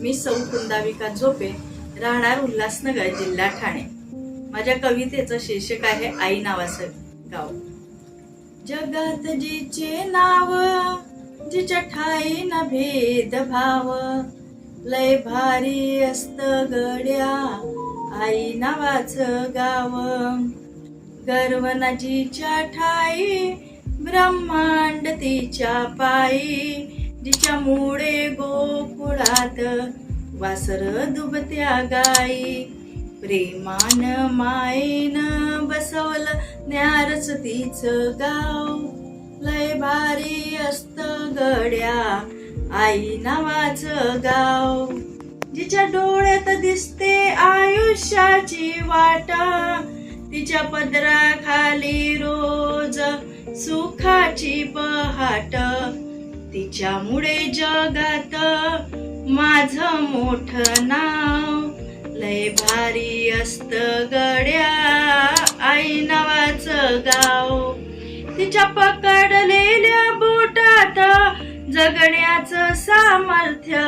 मी सौ कुंदाविका झोपे राहणार उल्हासनगर जिल्हा ठाणे. माझ्या कवितेचं शीर्षक आहे आई नावाचं गाव. जगात जिचे नाव जिच्या ठाई न भेदभाव लय भारी असत गड्या आई नावाचं गाव. गर्वनाजीच्या ठाई ब्रह्मांड तिच्या पायी जिच्या मुळे गोकुळात वासर दुबत्या गाई. प्रेमान मायेन बसवलं न्यारच तिचं गाव. लय भारी असत गड्या आई नावाचं गाव. जिच्या डोळ्यात दिसते आयुष्याची वाट तिच्या पदराखाली रोज सुखाची पहाट. तिच्यामुळे जगात माझं मोठ नाव लय भारी असत गड्या. आई नावाचं गाव. तिच्या पकडलेल्या बोटात जगण्याचं सामर्थ्य.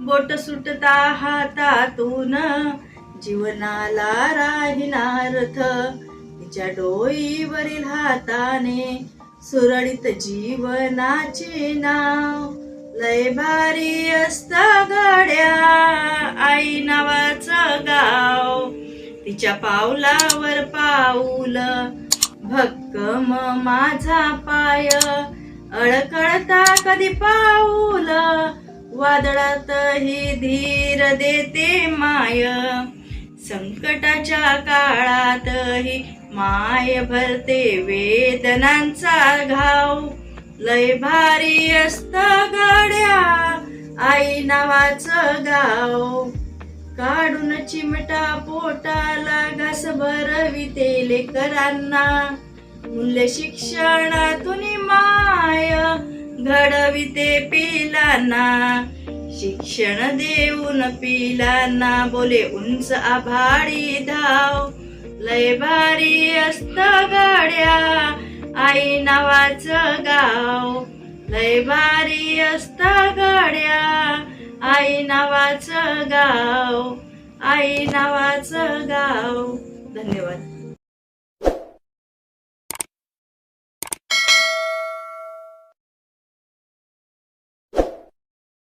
बोट सुटता हातातून जीवनाला राहिणार तिच्या डोईवरील हाताने सुरळीत जीवनाचे नाव. लय भारी असत गड्या आई नावाचं गाव. तिच्या पावलावर पाऊल. भक्कम माझा पाय. अडकळता कधी पाऊल. वादळातही धीर देते माय. संकटाच्या काळातही माय भरते वेदनांचा घाव. लय भारी असत गड्या आई नावाचं गाव. काढून चिमटा पोटाला घास भरविते लेकरांना. मूल्य शिक्षणातून माय घडविते पिलांना. शिक्षण देऊन पिलांना बोले उंच आभाळी धाव. लय भारी असत गाड्या आई नावाचं गाव. लय भारी असत गाड्या आई नावाचं गाव. आई नावाचं गाव. धन्यवाद.